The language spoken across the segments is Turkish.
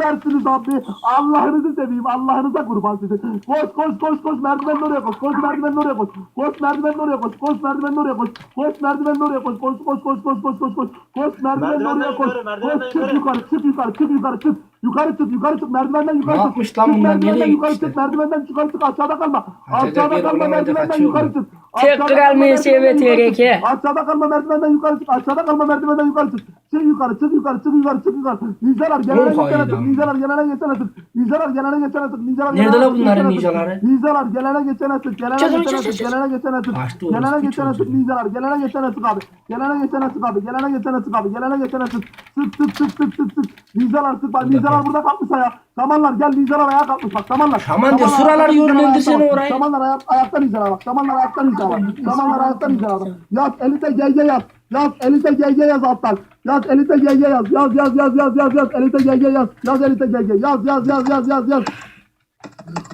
süpersiniz abi. Allah'ınızı seveyim. Allah'ınıza kurban sizin. Koş koş koş koş merdivenin oraya koş. Koş merdivenin oraya koş. Koş merdivenin oraya koş. Koş merdivenin oraya koş. Koş merdivenin oraya koş. Koş koş koş koş koş koş koş. Koş merdivenin oraya koş. Koş çık yukarı. çık yukarı çık yukarı çık. Yukarı çık yukarı çık merdivenden yukarı Ne çık. yapmış lan bunlar? Nereye çık merdivenden yukarı çık aşağıda kalma. Aşağıda kalma merdivenden yukarı çık. Tek kralmayı sevet ereke. Aşağıda kalma merdivenden yukarı çık. Aşağıda kalma merdivenden yukarı çık. Çık yukarı, çık yukarı, çık yukarı, çık yukarı. Nizalar gelene geçen atıp, nizalar gelene geçen atıp. Nizalar gelene geçen atıp, nizalar gelene Nerede la bunların nizaları? Nizalar gelene geçen atıp, gelene geçen atıp, gelene geçen atıp. Gelene geçen atıp, nizalar gelene geçen atıp abi. Gelene geçene tık abi. Gelene geçene tık abi. Gelene geçene tık. Sık sık sık sık sık sık. Ninjalar sık bak. Ninjalar burada kalkmış ayağa. Samanlar gel ninjalar ayağa kalkmış bak. Samanlar. Şaman diyor, ninjalar yönlendirsene oraya. Samanlar ayak, ayakta ninjalar bak. Samanlar ayakta ninjalar bak. Samanlar ayakta ninjalar bak. Yaz elite GG yaz. Yaz elite GG yaz alttan. Yaz elite GG yaz. Yaz yaz yaz yaz yaz yaz. Elite GG yaz. Yaz elite GG. Yaz yaz yaz yaz yaz yaz.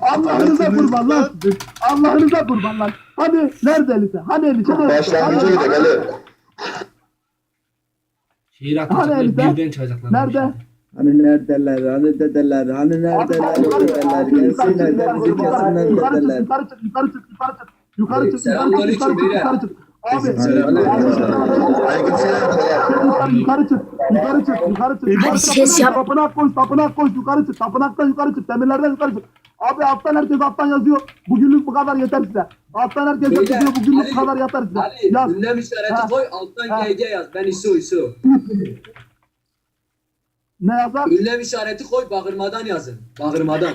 Allah'ınıza kurban lan. Allah'ınıza kurban lan. Hadi nerede elite? Hani elite? Başlangıcı öyle gel. Şehir Hani atacaklar. elite? Birden çalacaklar. Nerede? Hani neredeler, hani dedeler, hani neredeler, dedeler, gelsinler bizi kesinler Yukarı çık, dedeler. yukarı çık, yukarı çık, yukarı çık. Yukarı çık, yukarı çık, Selamünaleyküm yukarı çık, beyler. yukarı çık. Abi, yukarı, yukarı çık, yukarı çık, yukarı çık. Yukarı çık, ses yap. Tapınak koş, tapınak koş, yukarı çık. Tapınaktan yukarı çık, demirlerden yukarı çık. Abi alttan herkes alttan yazıyor. Bugünlük bu kadar yeter size. Alttan herkes Beyler, yazıyor, bugünlük Ali, bu kadar yeter size. Ali Yaz. ünlem işareti Ha. koy alttan Ha. GG yaz. Ben İso İso. Ne yazar? Ünlem işareti koy bağırmadan yazın. Bağırmadan.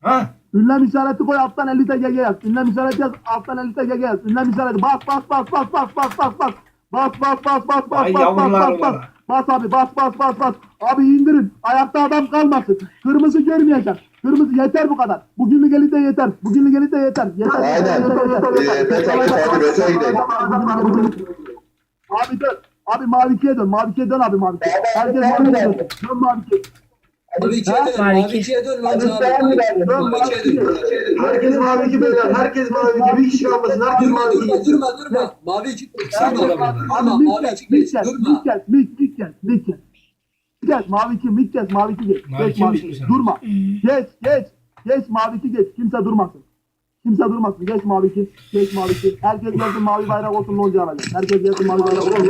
Ha? Ünlem işareti koy alttan 50 TGG yaz. Ünlem işareti yaz alttan 50 TGG yaz. Ünlem işareti bas bas bas bas bas bas bas bas. Bas bas bas bas bas Ay bas bas yavrular bas bas. bana. Bas abi bas bas bas bas. Abi indirin. Ayakta adam kalmasın. Kırmızı görmeyeceğim. Kırmızı yeter bu kadar. Bugünlük yeter. Bugünlük elite yeter. Yeter. Aynen. yeter, yeter, yeter. Mete abi, dön. Abi mavi ikiye dön. Mavi ikiye dön abi mavi ikiye. Herkes mavi ikiye dön. Dön mavi ikiye. Mavi ikiye dön. Mavi Mavi iki. ikiye dön Mavi ikiye dön. Herkes mavi iki beyler. Herkes mavi iki. Bir kişi kalmasın. Herkes Durma mavi durma iki. durma durma. Mavi iki Sen de durma. mik mavi iki durma. gel, mik, mik gel, mik gel. Mavi iki, mik mavi iki geç. Mavi Geç iki mavi? Durma. Geç, geç. Geç mavi iki geç. Kimse durmasın. Kimse durmasın. Geç mavi iki. Geç mavi iki. Herkes gelsin mavi bayrak olsun lonca alacak. Herkes gelsin mavi bayrak olsun.